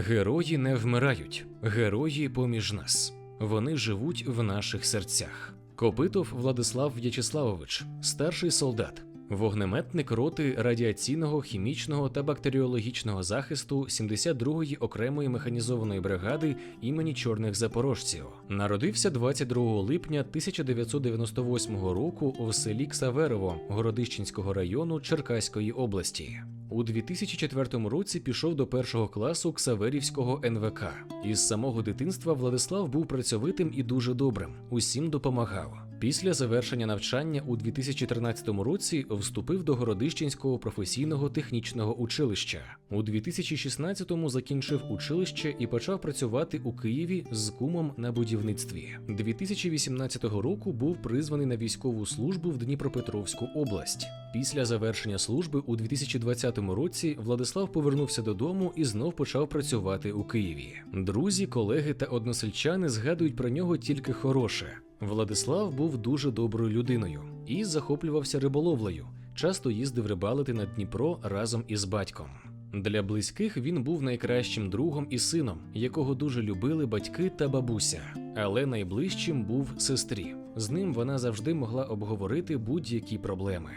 Герої не вмирають, герої поміж нас. Вони живуть в наших серцях. Копитов Владислав В'ячеславович, старший солдат, вогнеметник роти радіаційного, хімічного та бактеріологічного захисту 72-ї окремої механізованої бригади імені чорних запорожців. Народився 22 липня 1998 року в селі Ксаверово Городищенського району Черкаської області. У 2004 році пішов до першого класу Ксаверівського НВК. Із самого дитинства Владислав був працьовитим і дуже добрим, усім допомагав. Після завершення навчання у 2013 році вступив до Городищенського професійного технічного училища. У 2016-му закінчив училище і почав працювати у Києві з кумом на будівництві. 2018 року був призваний на військову службу в Дніпропетровську область. Після завершення служби у 2020 році Владислав повернувся додому і знов почав працювати у Києві. Друзі, колеги та односельчани згадують про нього тільки хороше. Владислав був дуже доброю людиною і захоплювався риболовлею. Часто їздив рибалити на Дніпро разом із батьком. Для близьких він був найкращим другом і сином, якого дуже любили батьки та бабуся. Але найближчим був сестрі. З ним вона завжди могла обговорити будь-які проблеми.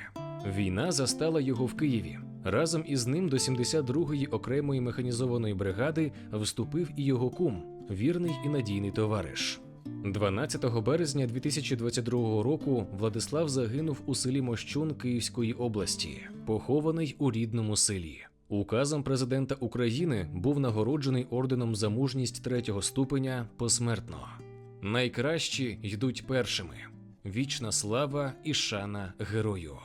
Війна застала його в Києві. Разом із ним до 72-ї окремої механізованої бригади вступив і його кум, вірний і надійний товариш. 12 березня 2022 року Владислав загинув у селі Мощун Київської області, похований у рідному селі. Указом президента України був нагороджений орденом за мужність третього ступеня посмертно. Найкращі йдуть першими. Вічна слава і шана герою.